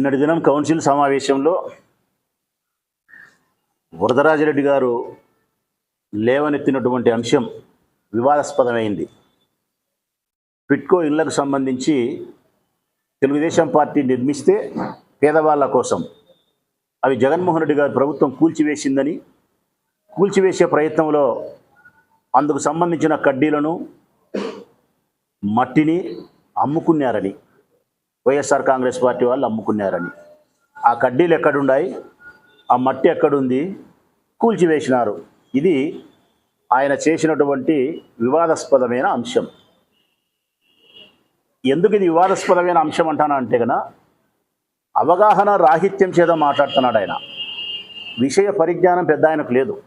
నిన్నటి దినం కౌన్సిల్ సమావేశంలో వరదరాజరెడ్డి గారు లేవనెత్తినటువంటి అంశం వివాదాస్పదమైంది. పిట్కో ఇళ్ళకు సంబంధించి తెలుగుదేశం పార్టీ నిర్మిస్తే పేదవాళ్ళ కోసం. అవి జగన్మోహన్ రెడ్డి గారు ప్రభుత్వం కూల్చివేసిందని కూల్చివేసే ప్రయత్నంలో అందుకు సంబంధించిన కడ్డీలను మట్టిని అమ్ముకున్నారని. వైఎస్ఆర్ కాంగ్రెస్ పార్టీ వాళ్ళు అమ్ముకున్నారని. ఆ కడ్డీలు ఎక్కడున్నాయి? ఆ మట్టి ఎక్కడుంది? కూల్చివేసినారు. ఇది ఆయన చేసినటువంటి వివాదాస్పదమైన అంశం. ఎందుకు ఇది వివాదాస్పదమైన అంశం అంటానా అంటే కన అవగాహన రాహిత్యం చేత మాట్లాడుతున్నాడు ఆయన. విషయ పరిజ్ఞానం పెద్ద ఆయనకు లేదు.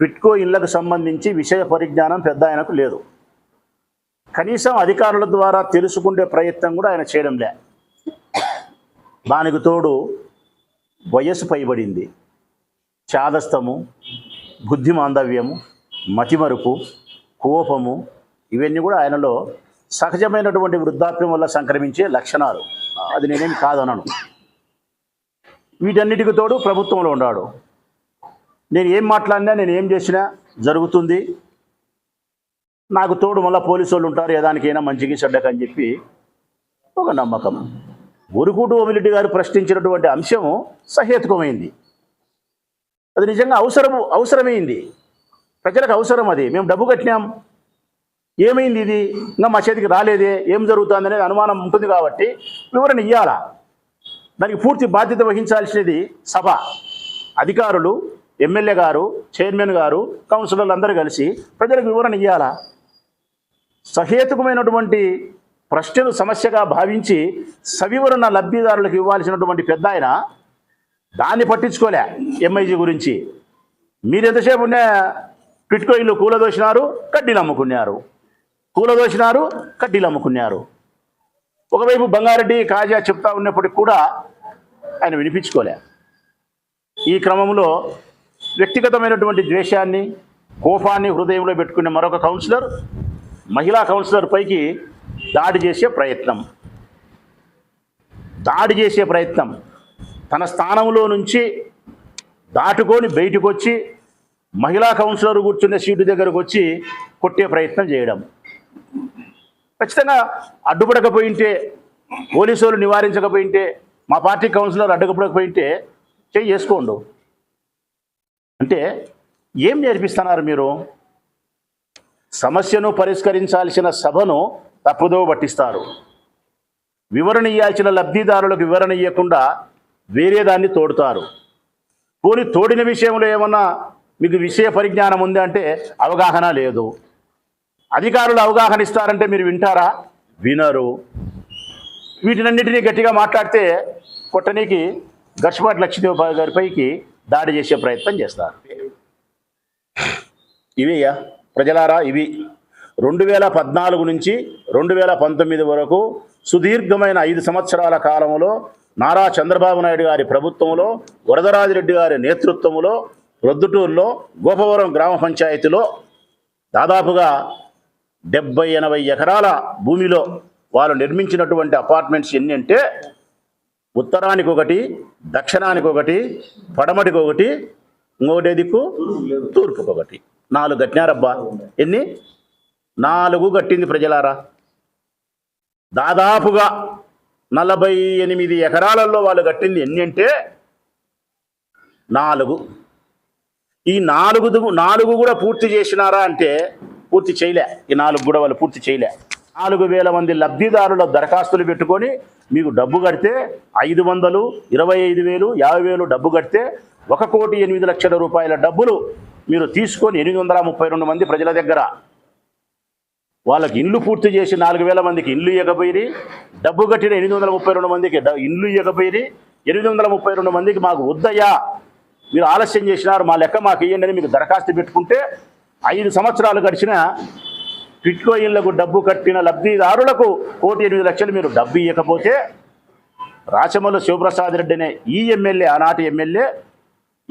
పిట్కో ఇళ్ళకు సంబంధించి విషయ పరిజ్ఞానం పెద్ద ఆయనకు లేదు. కనీసం అధికారుల ద్వారా తెలుసుకునే ప్రయత్నం కూడా ఆయన చేయడం లే. దానికి తోడు వయస్సు పైబడింది. చాదస్తము బుద్ధి మాందవ్యము మతిమరుపు కోపము ఇవన్నీ కూడా ఆయనలో సహజమైనటువంటి వృద్ధాప్యం వల్ల సంక్రమించే లక్షణాలు. అది నేనేం కాదనను. వీటన్నిటికి తోడు ప్రభుత్వంలో ఉన్నాడు. నేను ఏం మాట్లాడినా నేను ఏం చేసినా జరుగుతుంది. నాకు తోడు మళ్ళీ పోలీసు వాళ్ళు ఉంటారు ఏదానికైనా మంచికి చెడ్డకని చెప్పి ఒక నమ్మకం. ఉరుకుటు ఓమిరెడ్డి గారు ప్రశ్నించినటువంటి అంశము సహేతుకమైంది. అది నిజంగా అవసరము అవసరమైంది. ప్రజలకు అవసరం అది. మేము డబ్బు కట్టినాం. ఏమైంది ఇది? ఇంకా మా చేతికి రాలేదే. ఏం జరుగుతుంది అనేది అనుమానం ఉంటుంది కాబట్టి వివరణ ఇవ్వాలా దానికి పూర్తి బాధ్యత వహించాల్సినది సభ. అధికారులు ఎమ్మెల్యే గారు చైర్మన్ గారు కౌన్సిలర్లు అందరూ కలిసి ప్రజలకు వివరణ ఇవ్వాలా సహేతుకమైనటువంటి ప్రశ్నలు సమస్యగా భావించి సవివరణ లబ్ధిదారులకు ఇవ్వాల్సినటువంటి పెద్ద ఆయన దాన్ని పట్టించుకోలే ఎంఐజీ గురించి. మీరు ఎంతసేపు ఉన్న పిట్కో ఇల్లు కూలదోసినారు కడ్డీలు అమ్ముకున్నారు కూలదోసినారు కడ్డీలు అమ్ముకున్నారు ఒకవైపు బంగారెడ్డి కాజా చెప్తా ఉన్నప్పటికి కూడా ఆయన వినిపించుకోలే. ఈ క్రమంలో వ్యక్తిగతమైనటువంటి ద్వేషాన్ని కోపాన్ని హృదయంలో పెట్టుకునే మరొక కౌన్సిలర్ మహిళా కౌన్సిలర్ పైకి దాడి చేసే ప్రయత్నం. దాడి చేసే ప్రయత్నం. తన స్థానంలో నుంచి దాటుకొని బయటకు వచ్చి మహిళా కౌన్సిలర్ కూర్చునే సీటు దగ్గరకు వచ్చి కొట్టే ప్రయత్నం చేయడం. ఖచ్చితంగా అడ్డుపడకపోయింటే పోలీసు వాళ్ళు నివారించకపోయింటే మా పార్టీ కౌన్సిలర్ అడ్డుకపడకపోయింటే చేయి చేసుకోండు అంటే ఏం నేర్పిస్తున్నారు మీరు? సమస్యను పరిష్కరించాల్సిన సభను తప్పుదో పట్టిస్తారు. వివరణ ఇవ్వాల్సిన లబ్ధిదారులకు వివరణ ఇవ్వకుండా వేరే దాన్ని తోడుతారు. పోని తోడిన విషయంలో ఏమన్నా మీకు విషయ పరిజ్ఞానం ఉంది అంటే అవగాహన లేదు. అధికారులు అవగాహన ఇస్తారంటే మీరు వింటారా? వినరు. వీటినన్నింటినీ గట్టిగా మాట్లాడితే కొట్టనీకి గర్షపాటి లక్ష్మీదేవి గారిపైకి దాడి చేసే ప్రయత్నం చేస్తారు. ఇవేయా ప్రజలారా ఇవి రెండు వేల పద్నాలుగు నుంచి రెండు వేల పంతొమ్మిది వరకు సుదీర్ఘమైన ఐదు సంవత్సరాల కాలంలో నారా చంద్రబాబు నాయుడు గారి ప్రభుత్వంలో వరదరాజిరెడ్డి గారి నేతృత్వంలో ప్రొద్దుటూరులో గోపవరం గ్రామ పంచాయతీలో దాదాపుగా డెబ్బై ఎనభై ఎకరాల భూమిలో వాళ్ళు నిర్మించినటువంటి అపార్ట్మెంట్స్ ఎన్ని అంటే ఉత్తరానికి ఒకటి దక్షిణానికి ఒకటి పడమటికి ఒకటి ఇంకోటి దిక్కు తూర్పుకి ఒకటి నాలుగు కట్టినారబ్బా. ఎన్ని? నాలుగు కట్టింది ప్రజలారా. దాదాపుగా నలభై ఎనిమిది ఎకరాలలో వాళ్ళు కట్టింది ఎన్ని అంటే? నాలుగు. ఈ నాలుగు నాలుగు కూడా పూర్తి చేసినారా అంటే పూర్తి చేయలే. ఈ నాలుగు కూడా వాళ్ళు పూర్తి చేయలే. నాలుగు వేల మంది లబ్ధిదారుల దరఖాస్తులు పెట్టుకొని మీకు డబ్బు కడితే ఐదు వందలు ఇరవై ఐదు వేలు యాభై వేలు డబ్బు కడితే ఒక కోటి ఎనిమిది లక్షల రూపాయల డబ్బులు మీరు తీసుకొని ఎనిమిది వందల ముప్పై రెండు మంది ప్రజల దగ్గర వాళ్ళకి ఇల్లు పూర్తి చేసి నాలుగు వేల మందికి ఇల్లు ఇవ్వకపోయి డబ్బు కట్టిన ఎనిమిది వందల ముప్పై రెండు మందికి ఇల్లు ఇవ్వకపోయి ఎనిమిది వందల ముప్పై రెండు మందికి మాకు వద్దయ్యా మీరు ఆలస్యం చేసినారు మా లెక్క మాకు ఇవ్వండి అని మీకు దరఖాస్తు పెట్టుకుంటే ఐదు సంవత్సరాలు గడిచిన పిట్కో ఇళ్ళకు డబ్బు కట్టిన లబ్ధిదారులకు కోటి ఎనిమిది లక్షలు మీరు డబ్బు ఇవ్వకపోతే రాచమల్లు శివప్రసాద్ రెడ్డి అనే ఈ ఎమ్మెల్యే ఆనాటి ఎమ్మెల్యే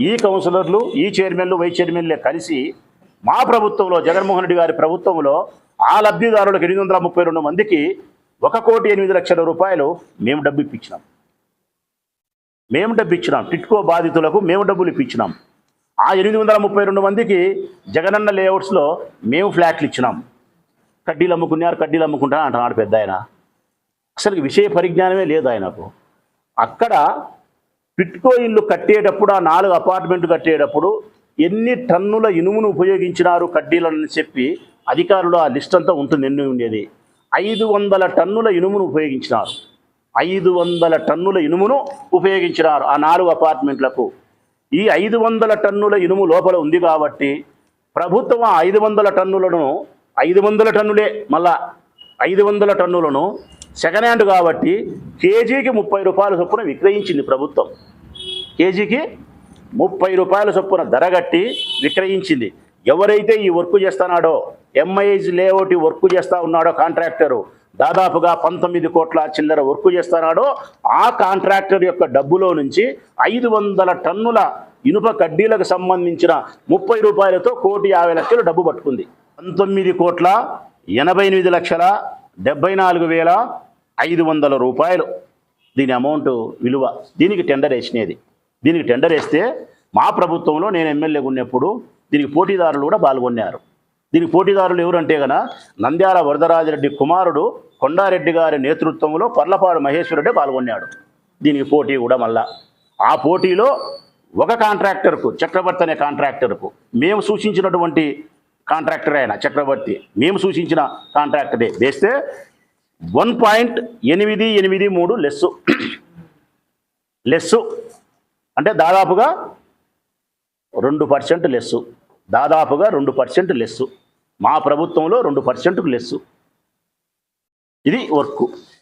ఈ కౌన్సిలర్లు ఈ చైర్మన్లు వైస్ చైర్మన్లే కలిసి మా ప్రభుత్వంలో జగన్మోహన్ రెడ్డి గారి ప్రభుత్వంలో ఆ లబ్ధిదారులకు ఎనిమిది వందల ముప్పై రెండు మందికి ఒక కోటి ఎనిమిది లక్షల రూపాయలు మేము డబ్బు ఇప్పించినాం. మేము డబ్బు ఇచ్చినాం. టిట్కో బాధితులకు మేము డబ్బులు ఇప్పించినాం. ఆ ఎనిమిది వందల ముప్పై రెండు మందికి జగనన్న లేఅవుట్స్లో మేము ఫ్లాట్లు ఇచ్చినాం. కడ్డీలు అమ్ముకున్నారు కడ్డీలు అమ్ముకుంటాను అంటున్నాడు పెద్ద ఆయన. అసలు విషయ పరిజ్ఞానమే లేదు ఆయనకు. అక్కడ పిట్కో ఇల్లు కట్టేటప్పుడు ఆ నాలుగు అపార్ట్మెంట్ కట్టేటప్పుడు ఎన్ని టన్నుల ఇనుమును ఉపయోగించినారు కడ్డీలని చెప్పి అధికారులు ఆ లిస్ట్ అంతా ఉంటుంది ఎన్ని ఉండేది? ఐదు వందల టన్నుల ఇనుమును ఉపయోగించినారు. ఐదు వందల టన్నుల ఇనుమును ఉపయోగించినారు ఆ నాలుగు అపార్ట్మెంట్లకు. ఈ ఐదు వందల టన్నుల ఇనుము లోపల ఉంది కాబట్టి ప్రభుత్వం ఐదు వందల టన్నులను ఐదు వందల టన్నులే మళ్ళా ఐదు వందల టన్నులను సెకండ్ హ్యాండ్ కాబట్టి కేజీకి ముప్పై రూపాయల చొప్పున విక్రయించింది ప్రభుత్వం. కేజీకి ముప్పై రూపాయల చొప్పున ధర కట్టి విక్రయించింది. ఎవరైతే ఈ వర్క్ చేస్తున్నాడో ఎంఐజ్ లేఅవుట్ ఈ వర్క్ చేస్తా ఉన్నాడో కాంట్రాక్టరు దాదాపుగా పంతొమ్మిది కోట్ల చిల్లర వర్క్ చేస్తున్నాడో ఆ కాంట్రాక్టర్ యొక్క డబ్బులో నుంచి ఐదు వందల టన్నుల ఇనుప కడ్డీలకు సంబంధించిన ముప్పై రూపాయలతో కోటి యాభై లక్షలు డబ్బు పట్టుకుంది. పంతొమ్మిది కోట్ల ఎనభై ఎనిమిది లక్షల డెబ్బై నాలుగు వేల ఐదు వందల రూపాయలు. దీని అమౌంట్ విలువ దీనికి టెండర్ వేసినది. దీనికి టెండర్ వేస్తే మా ప్రభుత్వంలో నేను ఎమ్మెల్యేగా ఉన్నప్పుడు దీనికి పోటీదారులు కూడా పాల్గొన్నారు. దీనికి పోటీదారులు ఎవరంటే గన నంద్యాల వరదరాజరెడ్డి కుమారుడు కొండారెడ్డి గారి నేతృత్వంలో పర్లపాడు మహేశ్వరుడే పాల్గొన్నాడు. దీనికి పోటీ కూడా మళ్ళా. ఆ పోటీలో ఒక కాంట్రాక్టర్కు చక్రవర్తి అనే కాంట్రాక్టర్కు మేము సూచించినటువంటి కాంట్రాక్టర్ ఆయన చక్రవర్తి. మేము సూచించిన కాంట్రాక్టరే. వేస్తే వన్ పాయింట్ ఎనిమిది ఎనిమిది మూడు లెస్సు. లెస్సు. అంటే దాదాపుగా రెండు పర్సెంట్ లెస్సు. దాదాపుగా రెండు పర్సెంట్ లెస్సు. మా ప్రభుత్వంలో రెండు పర్సెంట్కు లెస్సు. ఇది వర్క్.